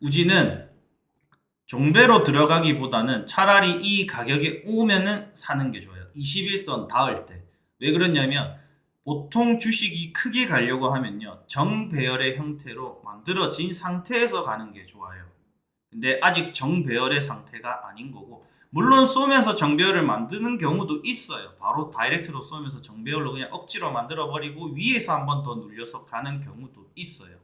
우진은 종배로 들어가기보다는 차라리 이 가격에 오면은 사는 게 좋아요. 21선 닿을 때. 왜 그러냐면 보통 주식이 크게 가려고 하면요. 정배열의 형태로 만들어진 상태에서 가는 게 좋아요. 근데 아직 정배열의 상태가 아닌 거고 물론 쏘면서 정배열을 만드는 경우도 있어요. 바로 다이렉트로 쏘면서 정배열로 그냥 억지로 만들어 버리고 위에서 한 번 더 눌려서 가는 경우도 있어요.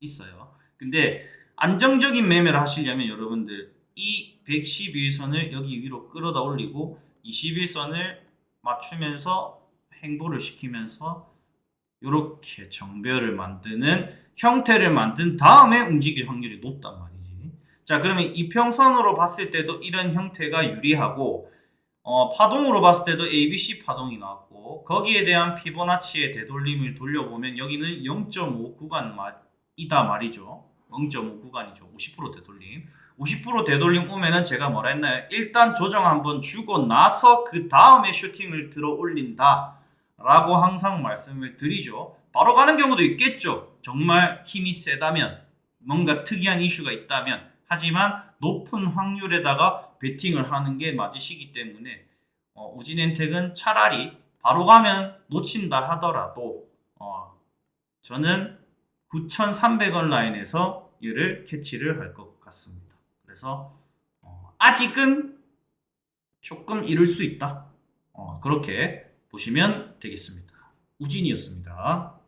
있어요. 근데 안정적인 매매를 하시려면 여러분들 이 111선을 여기 위로 끌어다 올리고 21선을 맞추면서 행보를 시키면서 이렇게 정배열을 만드는 형태를 만든 다음에 움직일 확률이 높단 말이지. 자, 그러면 이평선으로 봤을 때도 이런 형태가 유리하고 어, 파동으로 봤을 때도 ABC 파동이 나왔고 거기에 대한 피보나치의 되돌림을 돌려보면 여기는 0.5 구간 이다 말이죠. 0.5 구간이죠. 50% 되돌림. 50% 되돌림 오면은 제가 뭐라 했나요? 일단 조정 한번 주고 나서 그 다음에 슈팅을 들어 올린다. 라고 항상 말씀을 드리죠. 바로 가는 경우도 있겠죠. 정말 힘이 세다면, 뭔가 특이한 이슈가 있다면, 하지만 높은 확률에다가 베팅을 하는 게 맞으시기 때문에, 어, 우진엔텍은 차라리 바로 가면 놓친다 하더라도, 어, 저는 9,300원 라인에서 얘를 캐치를 할 것 같습니다. 그래서 어, 아직은 조금 이를 수 있다. 어, 그렇게 보시면 되겠습니다. 우진이었습니다.